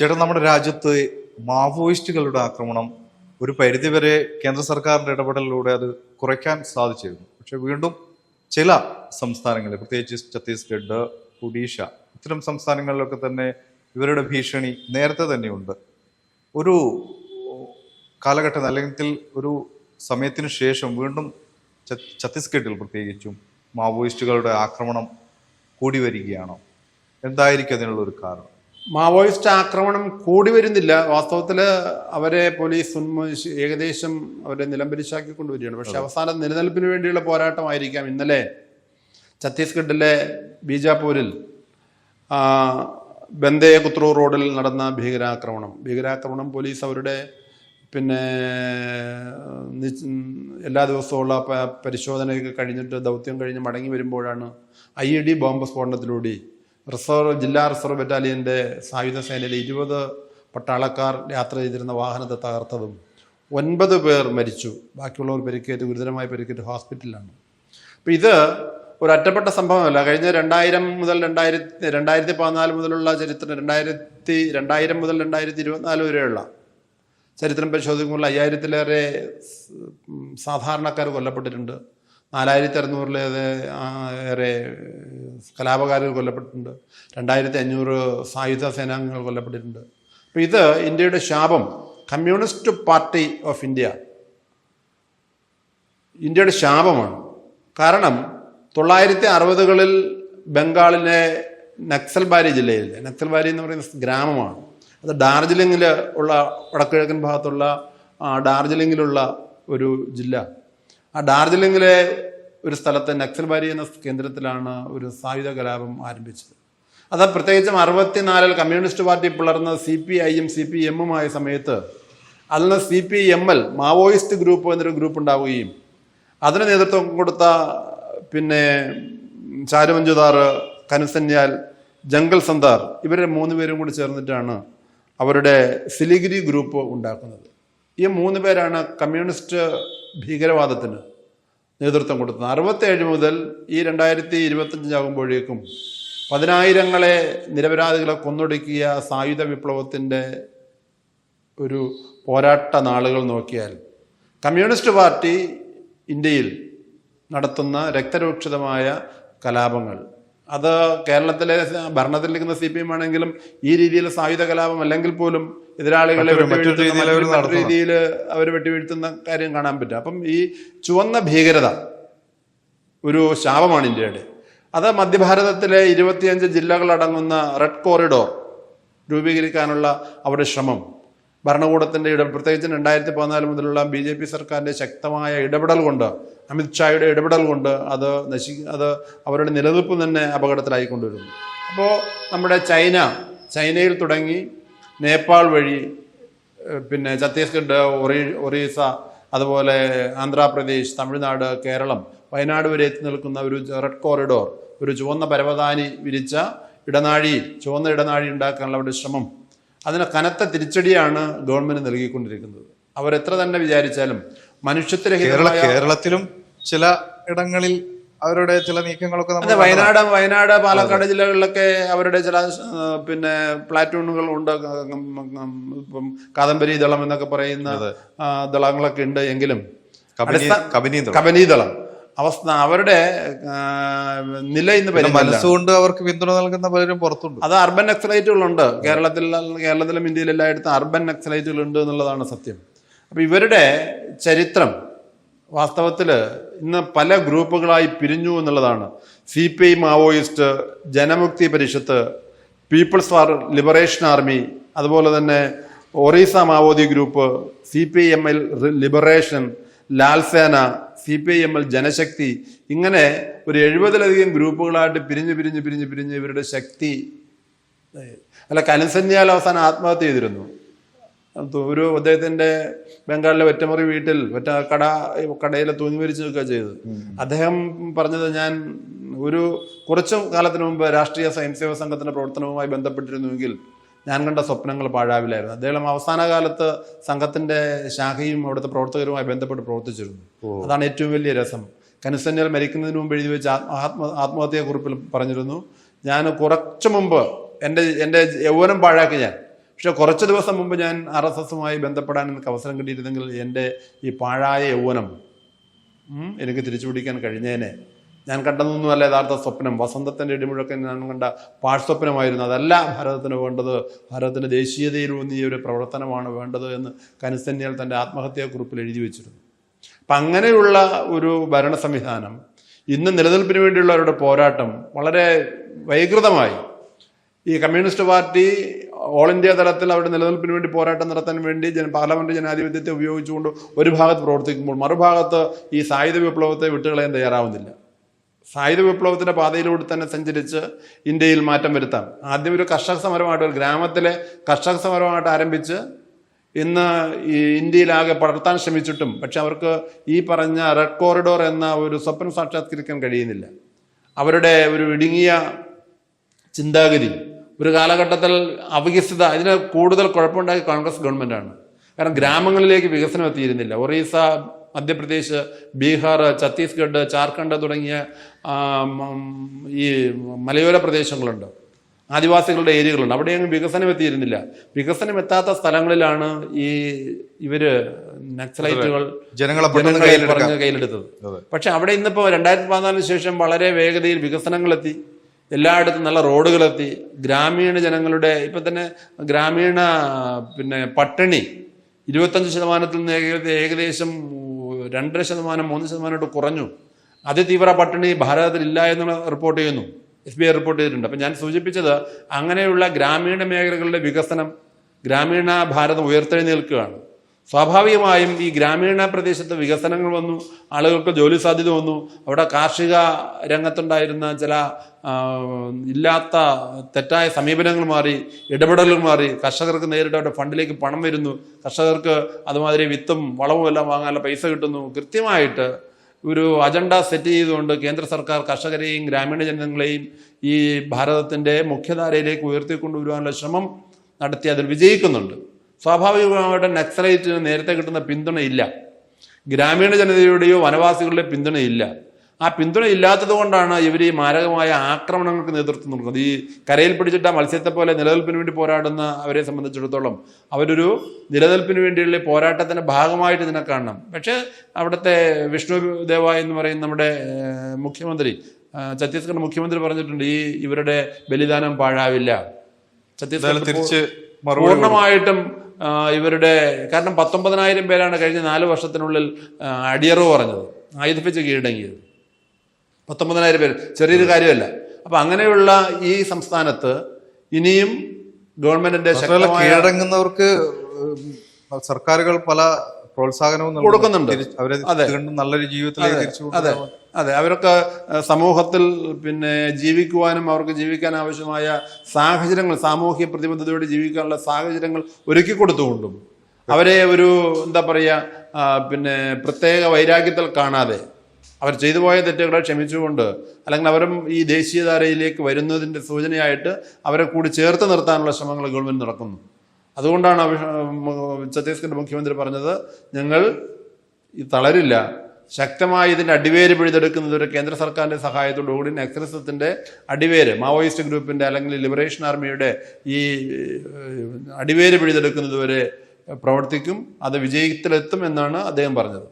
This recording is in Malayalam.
ചേട്ടാ നമ്മുടെ രാജ്യത്ത് മാവോയിസ്റ്റുകളുടെ ആക്രമണം ഒരു പരിധിവരെ കേന്ദ്ര സർക്കാരിന്റെ ഇടപെടലിലൂടെ അത് കുറയ്ക്കാൻ സാധിച്ചിരുന്നു. പക്ഷെ വീണ്ടും ചില സംസ്ഥാനങ്ങളിൽ പ്രത്യേകിച്ച് ഛത്തീസ്ഗഡ് ഒഡീഷ ഇത്തരം സംസ്ഥാനങ്ങളിലൊക്കെ തന്നെ ഇവരുടെ ഭീഷണി നേരത്തെ തന്നെയുണ്ട്. ഒരു കാലഘട്ടം അല്ലെങ്കിൽ ഒരു സമയത്തിന് ശേഷം വീണ്ടും ഛത്തീസ്ഗഡിൽ പ്രത്യേകിച്ചും മാവോയിസ്റ്റുകളുടെ ആക്രമണം കൂടി വരികയാണോ? എന്തായിരിക്കും അതിനുള്ള ഒരു കാരണം? മാവോയിസ്റ്റ് ആക്രമണം കൂടി വരുന്നില്ല. വാസ്തവത്തിൽ അവരെ പോലീസ് ഏകദേശം അവരെ നിലംപരിശാക്കി കൊണ്ടുവരികയാണ് പക്ഷെ അവസാന നിലനിൽപ്പിന് വേണ്ടിയുള്ള പോരാട്ടമായിരിക്കാം ഇന്നലെ ഛത്തീസ്ഗഡിലെ ബീജാപൂരിൽ ആ, ബന്ദേ കുത്രൂ റോഡിൽ നടന്ന ഭീകരാക്രമണം. ഭീകരാക്രമണം പോലീസ് അവരുടെ പിന്നെ എല്ലാ ദിവസവുമുള്ള പരിശോധനയൊക്കെ കഴിഞ്ഞിട്ട് ദൗത്യം കഴിഞ്ഞ് മടങ്ങി വരുമ്പോഴാണ് ഐ ഇ ഡി ബോംബ് സ്ഫോടനത്തിലൂടെ റിസർവ് ജില്ലാ റിസർവ് ബറ്റാലിയന്റെ സായുധ സേനയിലെ ഇരുപത് പട്ടാളക്കാർ യാത്ര ചെയ്തിരുന്ന വാഹനത്തെ തകർത്തതും ഒൻപത് പേർ മരിച്ചു. ബാക്കിയുള്ളവർ പരിക്കേറ്റ് ഗുരുതരമായി പരിക്കേറ്റ് ഹോസ്പിറ്റലിലാണ്. അപ്പോൾ ഇത് ഒരു ഒറ്റപ്പെട്ട സംഭവമല്ല. കഴിഞ്ഞ രണ്ടായിരം മുതൽ രണ്ടായിരത്തി രണ്ടായിരത്തി പതിനാല് മുതലുള്ള ചരിത്രം രണ്ടായിരത്തി രണ്ടായിരം മുതൽ രണ്ടായിരത്തി ഇരുപത്തിനാല് വരെയുള്ള ചരിത്രം പരിശോധിക്കുമ്പോൾ അയ്യായിരത്തിലേറെ സാധാരണക്കാർ കൊല്ലപ്പെട്ടിട്ടുണ്ട്. നാലായിരത്തി അറുന്നൂറിലേറെ ആ, ഏറെ കലാപകാരികൾ കൊല്ലപ്പെട്ടിട്ടുണ്ട്. രണ്ടായിരത്തി അഞ്ഞൂറ് സായുധ സേനാംഗങ്ങൾ കൊല്ലപ്പെട്ടിട്ടുണ്ട്. അപ്പോൾ ഇത് ഇന്ത്യയുടെ ശാപം. കമ്മ്യൂണിസ്റ്റ് പാർട്ടി ഓഫ് ഇന്ത്യ ഇന്ത്യയുടെ ശാപമാണ്. കാരണം തൊള്ളായിരത്തി അറുപതുകളിൽ ബംഗാളിലെ നക്സൽബാരി ജില്ലയിലെ നക്സൽബാരി എന്ന് പറയുന്ന ഗ്രാമമാണ്. അത് ഡാർജിലിംഗിൽ ഉള്ള വടക്കിഴക്കൻ ഭാഗത്തുള്ള ഡാർജിലിംഗിലുള്ള ഒരു ജില്ല. ആ ഡാർജിലിംഗിലെ ഒരു സ്ഥലത്ത് നക്സൽബാരി എന്ന കേന്ദ്രത്തിലാണ് ഒരു സായുധ കലാപം ആരംഭിച്ചത്. അത് പ്രത്യേകിച്ചും അറുപത്തിനാലിൽ കമ്മ്യൂണിസ്റ്റ് പാർട്ടി പിളർന്ന സി പി ഐയും സി പി എമ്മുമായ സമയത്ത് അതിൽ നിന്ന് C P M L Maoist group എന്നൊരു ഗ്രൂപ്പ് ഉണ്ടാവുകയും അതിന് നേതൃത്വം കൊടുത്ത പിന്നെ ചാരുമഞ്ചുദാർ കനുസന്യാൽ ജംഗൽ സന്താർ ഇവരെ മൂന്ന് പേരും കൂടി ചേർന്നിട്ടാണ് അവരുടെ സിലിഗിരി ഗ്രൂപ്പ് ഉണ്ടാക്കുന്നത്. ഈ മൂന്ന് പേരാണ് കമ്മ്യൂണിസ്റ്റ് ഭീകരവാദത്തിന് നേതൃത്വം കൊടുത്തത്. അറുപത്തേഴ് മുതൽ ഈ രണ്ടായിരത്തി ഇരുപത്തഞ്ചാകുമ്പോഴേക്കും പതിനായിരങ്ങളെ നിരപരാധികളെ കൊന്നൊടുക്കിയ സായുധ വിപ്ലവത്തിന്റെ ഒരു പോരാട്ട നാളുകൾ നോക്കിയാൽ കമ്മ്യൂണിസ്റ്റ് പാർട്ടി ഇന്ത്യയിൽ നടത്തുന്ന രക്തരൂക്ഷിതമായ കലാപങ്ങൾ. അത് കേരളത്തിലെ ഭരണത്തിലിരിക്കുന്ന സി പി എം ആണെങ്കിലും ഈ രീതിയിൽ സായുധ കലാപം അല്ലെങ്കിൽ പോലും എതിരാളികളെ രീതിയിൽ അവർ വെട്ടിവീഴ്ത്തുന്ന കാര്യം കാണാൻ പറ്റും. അപ്പം ഈ ചുവന്ന ഭീകരത ഒരു ശാപമാണ് ഇന്ത്യയുടെ. അത് മധ്യഭാരതത്തിലെ ഇരുപത്തിയഞ്ച് ജില്ലകളടങ്ങുന്ന റെഡ് കോറിഡോർ രൂപീകരിക്കാനുള്ള അവരുടെ ശ്രമം. ഭരണകൂടത്തിന്റെ ഇട പ്രത്യേകിച്ച് രണ്ടായിരത്തി പതിനാല് മുതലുള്ള ബി ജെ പി സർക്കാരിന്റെ ശക്തമായ ഇടപെടൽ കൊണ്ട് അമിത്ഷായുടെ ഇടപെടൽ കൊണ്ട് അത് നശി അത് അവരുടെ നിലനിൽപ്പ് തന്നെ അപകടത്തിലായിക്കൊണ്ടിരുന്നു. അപ്പോൾ നമ്മുടെ ചൈന ചൈനയിൽ തുടങ്ങി നേപ്പാൾ വഴി പിന്നെ ഛത്തീസ്ഗഡ് ഒറി ഒറീസ അതുപോലെ ആന്ധ്രാപ്രദേശ് തമിഴ്നാട് കേരളം വയനാട് വരെ എത്തി നിൽക്കുന്ന ഒരു റെഡ് കോറിഡോർ ഒരു ചുവന്ന പരവതാനി വിരിച്ച ഇടനാഴി ചുവന്ന ഇടനാഴി ഉണ്ടാക്കാനുള്ള അവരുടെ ശ്രമം. അതിന് കനത്ത തിരിച്ചടിയാണ് ഗവൺമെന്റ് നൽകിക്കൊണ്ടിരിക്കുന്നത്. അവരെത്ര തന്നെ വിചാരിച്ചാലും മനുഷ്യത്തിലെ കേരളത്തിലും ചില ഇടങ്ങളിൽ അവരുടെ ചില നീക്കങ്ങളൊക്കെ അതെ നമ്മൾ വയനാട് വയനാട് പാലക്കാട് ജില്ലകളിലൊക്കെ അവരുടെ ചില പിന്നെ പ്ലാറ്റൂണുകൾ ഉണ്ട്. ഇപ്പം കാദംബരി ദളം എന്നൊക്കെ പറയുന്ന ദളങ്ങളൊക്കെ ഉണ്ട് എങ്കിലും കബനി കബനി ദളം. അവസ്ഥ അവരുടെ നില ഇന്ന് മനസ്സുകൊണ്ട് അവർക്ക് പിന്തുണ നൽകുന്ന പലരും പുറത്തുണ്ട്. അത് അർബൻ നക്സലൈറ്റുകളുണ്ട്. കേരളത്തിൽ കേരളത്തിലും ഇന്ത്യയിലും എല്ലായിടത്തും അർബൻ നക്സലൈറ്റുകൾ ഉണ്ട് എന്നുള്ളതാണ് സത്യം. അപ്പൊ ഇവരുടെ ചരിത്രം വാസ്തവത്തിൽ ഇന്ന് പല ഗ്രൂപ്പുകളായി പിരിഞ്ഞു എന്നുള്ളതാണ്. C P I Maoist Janamukti Parishad people's for liberation army അതുപോലെ തന്നെ Orissa Maobadi group C P M L liberation Lalsena C P I M L Janashakti ഇങ്ങനെ ഒരു എഴുപതിലധികം ഗ്രൂപ്പുകളായിട്ട് പിരിഞ്ഞ് പിരിഞ്ഞ് പിരിഞ്ഞ് പിരിഞ്ഞ് ഇവരുടെ ശക്തി അല്ല കനസന്യാൽ അവസാനം ആത്മഹത്യ ചെയ്തിരുന്നു. ഒരു അദ്ദേഹത്തിന്റെ ബംഗാളിലെ ഒറ്റമുറി വീട്ടിൽ ഒറ്റ കട കടയിൽ തൂങ്ങി മരിച്ചു നിൽക്കുക ചെയ്തത്. അദ്ദേഹം പറഞ്ഞത് ഞാൻ ഒരു കുറച്ചു കാലത്തിന് മുമ്പ് രാഷ്ട്രീയ സ്വയംസേവക സംഘത്തിന്റെ പ്രവർത്തനവുമായി ബന്ധപ്പെട്ടിരുന്നുവെങ്കിൽ ഞാൻ കണ്ട സ്വപ്നങ്ങൾ പാഴാവില്ലായിരുന്നു. അദ്ദേഹം അവസാന കാലത്ത് സംഘത്തിന്റെ ശാഖയും അവിടുത്തെ പ്രവർത്തകരുമായി ബന്ധപ്പെട്ട് പ്രവർത്തിച്ചിരുന്നു. അതാണ് ഏറ്റവും വലിയ രസം. കനുസന്യൽ മരിക്കുന്നതിന് മുമ്പ് എഴുതി വെച്ച ആത്മ ആത്മഹത്യാക്കുറിപ്പിൽ പറഞ്ഞിരുന്നു. ഞാൻ കുറച്ചു മുമ്പ് എന്റെ എന്റെ യൗവനം പാഴാക്കി ഞാൻ. പക്ഷെ കുറച്ച് ദിവസം മുമ്പ് ഞാൻ ആർ എസ് എസുമായി ബന്ധപ്പെടാൻ എനിക്ക് അവസരം കിട്ടിയിരുന്നെങ്കിൽ എന്റെ ഈ പാഴായ യൗവനം എനിക്ക് തിരിച്ചു പിടിക്കാൻ കഴിഞ്ഞേനെ. ഞാൻ കണ്ടതൊന്നുമല്ല യഥാർത്ഥ സ്വപ്നം. വസന്തത്തിന്റെ ഇടിമുഴക്കം ഞാൻ കണ്ട പാഴ്സ്വപ്നമായിരുന്നു അതല്ല ഭാരതത്തിന് വേണ്ടത്. ഭാരതത്തിന്റെ ദേശീയതയിലൂന്നിയ ഒരു പ്രവർത്തനമാണ് വേണ്ടത് എന്ന് കനുസന്യാൽ തന്റെ ആത്മഹത്യാക്കുറിപ്പിൽ എഴുതി വെച്ചിരുന്നു. അപ്പം അങ്ങനെയുള്ള ഒരു ഭരണ സംവിധാനം ഇന്ന് നിലനിൽപ്പിന് വേണ്ടിയുള്ള അവരുടെ പോരാട്ടം വളരെ വൈകൃതമായി ഈ കമ്മ്യൂണിസ്റ്റ് പാർട്ടി ഓൾ ഇന്ത്യ തലത്തിൽ അവരുടെ നിലനിൽപ്പിന് വേണ്ടി പോരാട്ടം നടത്താൻ വേണ്ടി പാർലമെന്റ് ജനാധിപത്യത്തെ ഉപയോഗിച്ചുകൊണ്ട് ഒരു ഭാഗത്ത് പ്രവർത്തിക്കുമ്പോൾ മറുഭാഗത്ത് ഈ സായുധ വിപ്ലവത്തെ വിട്ടുകളയാൻ തയ്യാറാവുന്നില്ല. സായുധ വിപ്ലവത്തിന്റെ പാതയിലൂടെ തന്നെ സഞ്ചരിച്ച് ഇന്ത്യയിൽ മാറ്റം വരുത്താം. ആദ്യം ഒരു കർഷക സമരമായിട്ട് ഒരു ഗ്രാമത്തിലെ കർഷക സമരമായിട്ട് ആരംഭിച്ച് ഇന്ന് ഈ ഇന്ത്യയിലാകെ പടർത്താൻ ശ്രമിച്ചിട്ടും പക്ഷെ അവർക്ക് ഈ പറഞ്ഞ റെഡ് കോറിഡോർ എന്ന ഒരു സ്വപ്നം സാക്ഷാത്കരിക്കാൻ കഴിയുന്നില്ല. അവരുടെ ഒരു ഇടുങ്ങിയ ചിന്താഗതി ഒരു കാലഘട്ടത്തിൽ അവികസിത ഇതിന് കൂടുതൽ കുഴപ്പമുണ്ടാക്കിയ കോൺഗ്രസ് ഗവൺമെന്റാണ്. കാരണം ഗ്രാമങ്ങളിലേക്ക് വികസനം എത്തിയിരുന്നില്ല. ഒറീസ മധ്യപ്രദേശ് ബീഹാർ ഛത്തീസ്ഗഡ് ജാർഖണ്ഡ് തുടങ്ങിയ ഈ മലയോര പ്രദേശങ്ങളുണ്ട്. ആദിവാസികളുടെ ഏരിയകളുണ്ട്. അവിടെയൊന്നും വികസനം എത്തിയിരുന്നില്ല. വികസനം എത്താത്ത സ്ഥലങ്ങളിലാണ് ഈ ഇവർ നക്സലൈറ്റുകൾ ജനങ്ങളെ. പറഞ്ഞ് കയ്യിലെടുത്തത്. പക്ഷെ അവിടെ ഇന്നിപ്പോ രണ്ടായിരത്തി പതിനാലിന് ശേഷം വളരെ വേഗതയിൽ വികസനങ്ങളെത്തി. എല്ലായിടത്തും നല്ല റോഡുകളെത്തി. ഗ്രാമീണ ജനങ്ങളുടെ ഇപ്പം തന്നെ ഗ്രാമീണ പിന്നെ പട്ടിണി ഇരുപത്തഞ്ച് ശതമാനത്തിൽ നിന്ന് ഏകദേശം രണ്ടര ശതമാനം മൂന്ന് ശതമാനമായിട്ട് കുറഞ്ഞു. അതിതീവ്ര പട്ടിണി ഭാരതത്തിൽ ഇല്ല എന്ന് റിപ്പോർട്ട് ചെയ്യുന്നു. എസ് ബി ഐ റിപ്പോർട്ട് ചെയ്തിട്ടുണ്ട്. അപ്പം ഞാൻ സൂചിപ്പിച്ചത് അങ്ങനെയുള്ള ഗ്രാമീണ മേഖലകളുടെ വികസനം ഗ്രാമീണ ഭാരതം ഉയർത്തെഴുന്നേൽക്കുകയാണ്. സ്വാഭാവികമായും ഈ ഗ്രാമീണ പ്രദേശത്ത് വികസനങ്ങൾ വന്നു ആളുകൾക്ക് ജോലി സാധ്യത വന്നു. അവിടെ കാർഷിക രംഗത്തുണ്ടായിരുന്ന ചില ഇല്ലാത്ത തെറ്റായ സമീപനങ്ങൾ മാറി ഇടപെടലുകൾ മാറി. കർഷകർക്ക് നേരിട്ട് അവരുടെ ഫണ്ടിലേക്ക് പണം വരുന്നു. കർഷകർക്ക് അതുമാതിരി വിത്തും വളവും എല്ലാം വാങ്ങാനുള്ള പൈസ കിട്ടുന്നു. കൃത്യമായിട്ട് ഒരു അജണ്ട സെറ്റ് ചെയ്തുകൊണ്ട് കേന്ദ്ര സർക്കാർ കർഷകരെയും ഗ്രാമീണ ജനങ്ങളെയും ഈ ഭാരതത്തിന്റെ മുഖ്യധാരയിലേക്ക് ഉയർത്തിക്കൊണ്ടുവരുവാനുള്ള ശ്രമം നടത്തി അതിൽ വിജയിക്കുന്നുണ്ട്. സ്വാഭാവികമായിട്ടും നക്സലൈറ്റിന് നേരത്തെ കിട്ടുന്ന പിന്തുണയില്ല ഗ്രാമീണ ജനതയുടെയോ വനവാസികളുടെ പിന്തുണയില്ല ആ പിന്തുണ ഇല്ലാത്തത് കൊണ്ടാണ് ഇവർ ഈ മാരകമായ ആക്രമണങ്ങൾക്ക് നേതൃത്വം നൽകുന്നത്. ഈ കരയിൽ പിടിച്ചിട്ട മത്സ്യത്തെ പോലെ നിലനിൽപ്പിന് വേണ്ടി പോരാടുന്ന അവരെ സംബന്ധിച്ചിടത്തോളം അവരൊരു നിലനിൽപ്പിന് വേണ്ടിയുള്ള പോരാട്ടത്തിന്റെ പോരാട്ടത്തിന്റെ ഭാഗമായിട്ട് ഇതിനെ കാണണം. പക്ഷേ അവിടുത്തെ വിഷ്ണു ദേവ എന്ന് പറയുന്ന നമ്മുടെ മുഖ്യമന്ത്രി ഛത്തീസ്ഗഡ് മുഖ്യമന്ത്രി പറഞ്ഞിട്ടുണ്ട് ഈ ഇവരുടെ ബലിദാനം പാഴാവില്ല. ഛത്തീസ്ഗഡ് തിരിച്ച്. പൂർണമായിട്ടും ഇവരുടെ കാരണം പത്തൊമ്പതിനായിരം പേരാണ് കഴിഞ്ഞ നാല് വർഷത്തിനുള്ളിൽ അടിയറവ് പറഞ്ഞത് ആയുധിപ്പിച്ച് കീഴടങ്ങിയത്. പത്തൊമ്പതിനായിരം പേര് ചെറിയൊരു കാര്യമല്ല. അപ്പൊ അങ്ങനെയുള്ള ഈ സംസ്ഥാനത്ത് ഇനിയും ഗവൺമെന്റിന്റെ കീഴടങ്ങുന്നവർക്ക് സർക്കാരുകൾ പല പ്രോത്സാഹനവും കൊടുക്കുന്നുണ്ട്. അവരെ അതെ. നല്ലൊരു ജീവിതത്തിലേക്ക് തിരിച്ചു അതെ. അതെ അവർക്ക് സമൂഹത്തിൽ പിന്നെ ജീവിക്കുവാനും അവർക്ക് ജീവിക്കാൻ ആവശ്യമായ സാഹചര്യങ്ങൾ സാമൂഹ്യ പ്രതിബദ്ധതയോടെ ജീവിക്കാനുള്ള സാഹചര്യങ്ങൾ ഒരുക്കി കൊടുത്തുകൊണ്ടും അവരെ ഒരു എന്താ പറയുക പിന്നെ പ്രത്യേക വൈരാഗ്യത്തിൽ കാണാതെ അവർ ചെയ്തു പോയ തെറ്റുകളെ ക്ഷമിച്ചുകൊണ്ട് അല്ലെങ്കിൽ അവരും ഈ ദേശീയധാരയിലേക്ക് വരുന്നതിന്റെ സൂചനയായിട്ട് അവരെ കൂടി ചേർത്ത് നിർത്താനുള്ള ശ്രമങ്ങൾ ഗവൺമെന്റ് നടക്കുന്നു. അതുകൊണ്ടാണ് ഛത്തീസ്ഗഡ് മുഖ്യമന്ത്രി പറഞ്ഞത് ഞങ്ങൾ ഈ തളരില്ല ശക്തമായി ഇതിന്റെ അടിവേര് പിഴുതെടുക്കുന്നത് ഒരു കേന്ദ്ര സർക്കാരിന്റെ സഹായത്തോടു കൂടി നക്സലിസത്തിന്റെ അടിവേര് മാവോയിസ്റ്റ് ഗ്രൂപ്പിന്റെ അല്ലെങ്കിൽ ലിബറേഷൻ ആർമിയുടെ ഈ അടിവേര് പിഴുതെടുക്കുന്നത് വരെ പ്രവർത്തിക്കും അത് വിജയത്തിലെത്തും എന്നാണ് അദ്ദേഹം പറഞ്ഞത്.